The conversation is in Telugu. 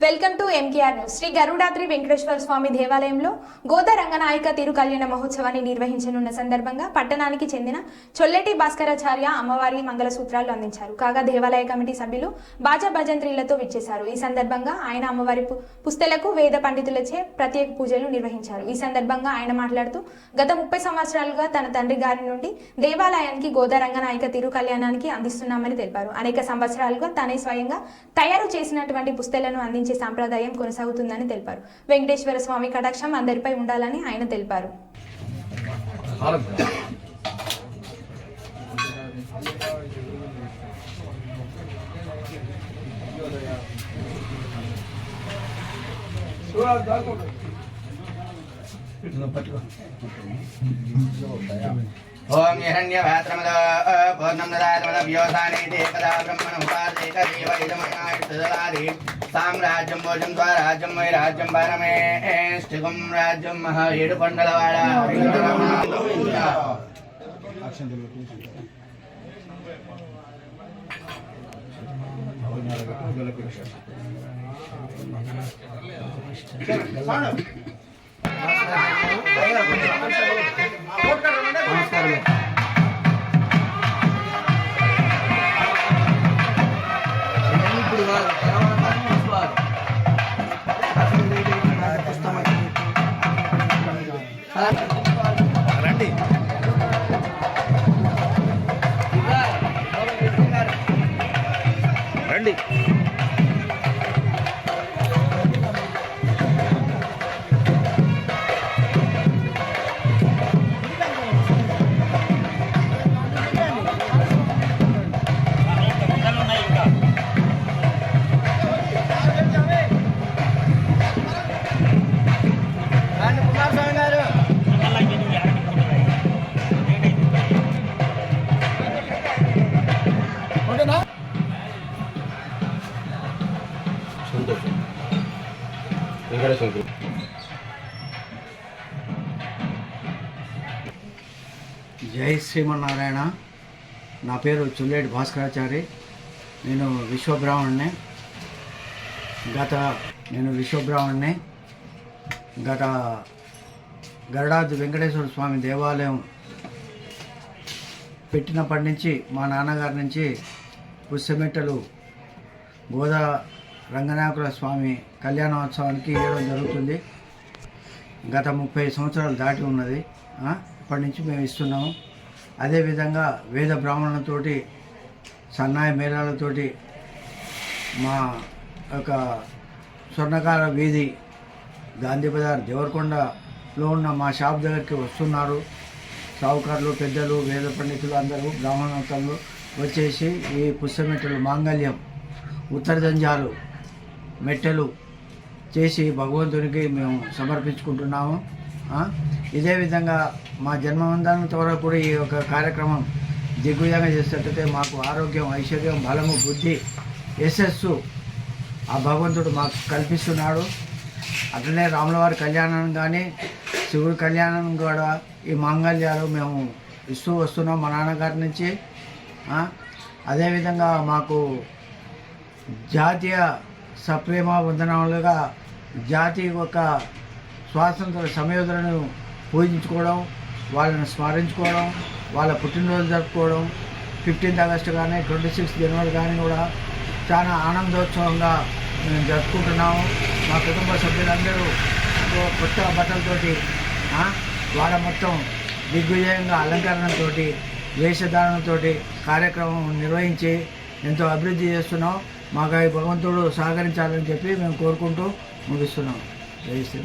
Welcome to MKR news Shri Garudadri Venkateswara Swamy దేవాలయంలో గోద రంగనాయక తిరు కళ్యాణ మహోత్సవాన్ని నిర్వహించనున్న సందర్భంగా పట్టణానికి చెందిన చొల్లెటి భాస్కరాచార్య అమ్మవారి మంగళసూత్రాలు అందించారు. కాగా దేవాలయ కమిటీ సభ్యులు బాజా భజంత్రీలతో విచ్చేశారు. ఈ సందర్భంగా ఆయన అమ్మవారి పుస్తలకు వేద పండితులచే ప్రత్యేక పూజలు నిర్వహించారు. ఈ సందర్భంగా ఆయన మాట్లాడుతూ గత ముప్పై సంవత్సరాలుగా తన తండ్రి గారి నుండి దేవాలయానికి గోదా రంగనాయక తిరు కళ్యాణానికి అందిస్తున్నామని తెలిపారు. అనేక సంవత్సరాలుగా తనే స్వయంగా తయారు చేసినటువంటి పుస్తలను అందించే సాంప్రదాయం కొనసాగుతుందని తెలిపారు. వెంకటేశ్వర స్వామి కటాక్షం అందరిపై ఉండాలని ఆయన తెలిపారు. పట్టుకో. ओम निहन्य भात्रमद पूर्णम ददातमद व्योसाने ते कदा ब्रह्मण पूर्णं ददातमदव्योसानेति एकदा सदलादि साम्राज्यम भोजन द्वारा राज्यम वै राज्यम राज्यं परमेष्टिकं राज्यं महेडुपण्डलवाडा Thank you. వెంకటేశ్వర జై శ్రీమన్నారాయణ. నా పేరు చుల్లేటి భాస్కరాచారి. నేను విశ్వబ్రాహ్మణ్ణి. గత నేను విశ్వబ్రాహ్మణ్ణి. గత గరుడాది వెంకటేశ్వర స్వామి దేవాలయం పెట్టినప్పటి నుంచి మా నాన్నగారి నుంచి పుష్యమెట్టలు గోదా రంగనాయకుల స్వామి కళ్యాణోత్సవానికి ఇవ్వడం జరుగుతుంది. గత ముప్పై సంవత్సరాలు దాటి ఉన్నది. ఇప్పటి నుంచి మేము ఇస్తున్నాము. అదేవిధంగా వేద బ్రాహ్మణులతోటి సన్నాయి మేళాలతోటి మా యొక్క స్వర్ణకార వీధి గాంధీ బజార్ దేవరకొండలో ఉన్న మా షాప్ దగ్గరికి వస్తున్నారు. సావుకారులు పెద్దలు వేద పండితులు అందరూ బ్రాహ్మణోత్తములు వచ్చేసి ఈ పుష్పమెట్టలు మాంగళ్యం ఉత్తర జంజాలు మెట్టెలు చేసి భగవంతునికి మేము సమర్పించుకుంటున్నాము. ఇదే విధంగా మా జన్మవందానంత వరకు కూడా ఈ యొక్క కార్యక్రమం దిగ్విజయంగా చేసేటట్టయితే మాకు ఆరోగ్యం ఐశ్వర్యం బలము బుద్ధి యశస్సు ఆ భగవంతుడు మాకు కల్పిస్తున్నాడు. అట్లనే రాములవారి కళ్యాణం కానీ శివుడి కళ్యాణం కూడా ఈ మాంగళ్యాలు మేము ఇస్తూ వస్తున్నాం మా నాన్నగారి నుంచి. అదేవిధంగా మాకు జాతీయ సప్రేమ వందనాలుగా జాతి యొక్క స్వాతంత్ర సమయోధులను పూజించుకోవడం వాళ్ళని స్మరించుకోవడం వాళ్ళ పుట్టినరోజు జరుపుకోవడం ఫిఫ్టీన్త్ ఆగస్టు కానీ ట్వంటీ సిక్స్త్ జనవరి కానీ కూడా చాలా ఆనందోత్సవంగా మేము జరుపుకుంటున్నాము. మా కుటుంబ సభ్యులందరూ కొత్త బట్టలతోటి వాళ్ళ మొత్తం దిగ్విజయంగా అలంకరణతో వేషధారణతో కార్యక్రమం నిర్వహించి ఎంతో అభివృద్ధి చేస్తున్నాం. మాకు ఈ భగవంతుడు సహకరించాలని చెప్పి మేము కోరుకుంటూ ముగిస్తున్నాం. జయ శ్రీ